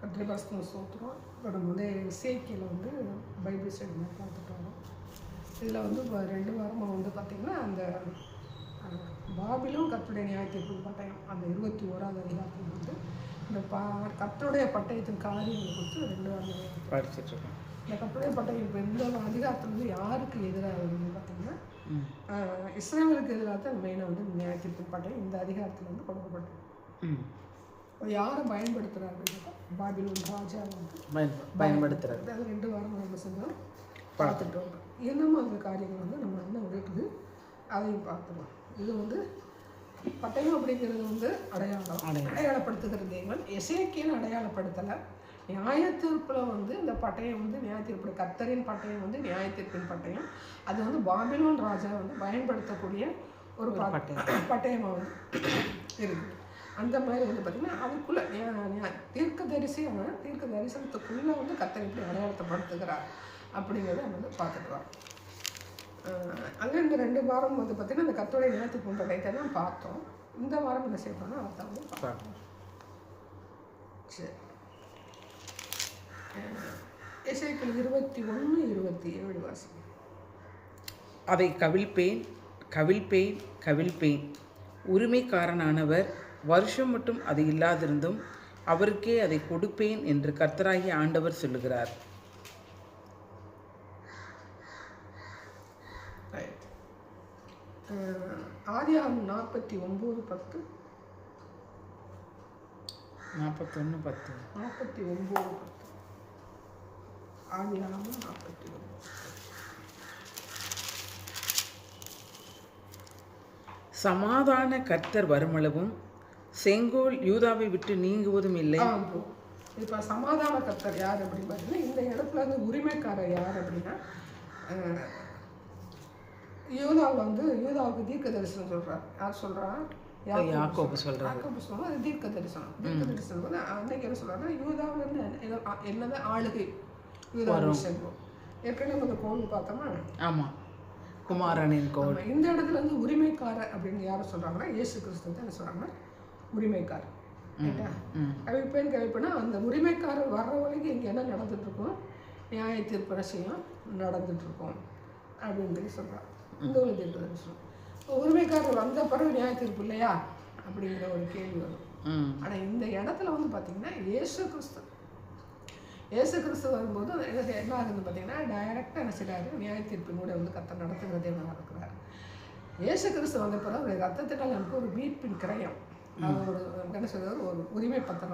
கத்திரிபாசனம் சோத்துறோம் இப்போ நம்ம வந்து சேக்கியில் வந்து பைபிள் ஸ்டடி பார்த்துட்டு வரோம். இதில் வந்து இப்போ ரெண்டு வாரமாக வந்து பார்த்திங்கன்னா அந்த பாபிலும் கத்துடைய நியாயத்தீர்ப்பு பட்டயம் அந்த இருபத்தி ஓராவது அதிகாரத்தில் வந்து இந்த பா கத்துடைய பட்டயத்தின் காரியங்களை குறித்து ரெண்டு வாரம் படிச்சுட்டு இருக்கோம். இந்த கத்துடைய பட்டயம் இப்போ இந்த அதிகாரத்தில் வந்து யாருக்கு எதிராக பார்த்தீங்கன்னா இஸ்ரேலுக்கு எதிராக தான் மெயினாக வந்து நியாயத்தீர்ப்பு பட்டயம் இந்த அதிகாரத்தில் வந்து கொடுக்கப்பட்டது யாரை பயன்படுத்துகிறாங்க பாபிலோன் ராஜா வந்து பயன் பயன்படுத்துறது அதாவது ரெண்டு வாரம் நம்ம செஞ்சோம் பார்த்துட்டு வரோம் என்னமோ அந்த காரியங்கள் வந்து நம்ம என்ன இருக்குது அதையும் பார்த்துருவோம் இது வந்து பட்டயம் அப்படிங்கிறது வந்து அடையாளம். அடையாளப்படுத்துகிற தெய்வம் எசேக்கியல் அடையாளப்படுத்தலை. நியாயத்தீர்ப்பில் வந்து இந்த பட்டயம் வந்து நியாயத்தீர்ப்பு கத்தரின் பட்டயம் வந்து நியாயத்தீர்ப்பின் பட்டயம். அது வந்து பாபிலோன் ராஜா வந்து பயன்படுத்தக்கூடிய ஒரு பட்டயம். பட்டயமாக வந்து இருக்குது அந்த மாதிரி வந்து பார்த்திங்கன்னா அதுக்குள்ளே தீர்க்க தரிசியான தீர்க்க தரிசனத்துக்குள்ளே வந்து கத்தர் எப்படி அடையாளத்தைப்படுத்துகிறார் அப்படிங்கிறத வந்து பார்த்துக்கலாம். அங்கே இந்த ரெண்டு வாரம் வந்து பார்த்திங்கன்னா அந்த கத்தோடைய நிலத்துக்கு போன்ற லைட்டை தான் பார்த்தோம். இந்த வாரம் என்ன செய்யணும்னா அதை வந்து பார்க்கணும். சரி. இசைக்கள் இருபத்தி ஒன்று இருபத்தி ஏழு வாசி அதை கவிழ்ப்பேன் கவிழ்ப்பேன் கவிழ்ப்பேன். உரிமைக்காரனானவர் வருஷம் மட்டும் அது இல்லாதிருந்தும் அவருக்கே அதை கொடுப்பேன் என்று கர்த்தராகிய ஆண்டவர் சொல்லுகிறார். ஆதியாகம் நாற்பத்தி ஒம்பது பத்து. நாற்பத்தொன்று பத்து. நாற்பத்தி ஒம்பது பத்து. ஆதியாகம் நாற்பத்தி ஒம்பது சமாதான கர்த்தர் வருமளவும் செங்கோல் யூதாவை விட்டு நீங்குவதும் இல்லை. இப்போ சமாதான கர்த்தர் யார் அப்படின்னு பார்த்தீங்கன்னா இந்த இடத்துல வந்து உரிமைக்காரர் யார் அப்படின்னா அஹ், யூதாவை வந்து யூதாவுக்கு தீர்க்க தரிசனம் சொல்றார். யார் சொல்றா? யாக்கோபு. சொல்றாரு. யாக்கோபு அது தீர்க்க தரிசனம் தீர்க்க தரிசனம் வந்து அன்னைக்கு என்ன சொல்றாருன்னா யூதாவுல இருந்து என்னதான் ஆளுகை. செல்வம். ஏற்கனவே நம்ம கோவில் பார்த்தோமா? ஆமாம் குமாரனின் இந்த இடத்துல வந்து உரிமைக்காரர் அப்படின்னு யாரை சொல்றாங்கன்னா இயேசு கிறிஸ்து தான் என்ன சொல்றாங்கன்னா உரிமைக்காரர். ரைட்டா ம். கவிப்பேன் கவிப்பேன்னா அந்த உரிமைக்காரர் வர்ற வரைக்கும் இங்கே என்ன நடந்துட்டு இருக்கும் நியாய தீர்ப்பரசியம் நடந்துட்டு இருக்கும் அப்படின்னு சொல்லி சொல்கிறான் இந்த ஒரு தீர்ப்பு உரிமைக்காரர் வந்த பிறகு நியாய தீர்ப்பு இல்லையா? அப்படிங்கிற ஒரு கேள்வி வரும். ஆனால் இந்த இடத்துல வந்து பார்த்தீங்கன்னா இயேசு கிறிஸ்து. இயேசு கிறிஸ்து வரும்போது என்ன ஆகுதுன்னு பார்த்தீங்கன்னா டைரக்டாக என்ன செய்கிறாரு நியாய தீர்ப்பின் கூட வந்து கத்த நடத்துகிற தேவனாக இருக்கிறார் இயேசு கிறிஸ்து வந்த பிறகு ரத்தத்தினால் நமக்கு ஒரு மீட்பின் கிரயம். அது ஒரு என்ன சொல்றது ஒரு உரிமை பத்திரம்.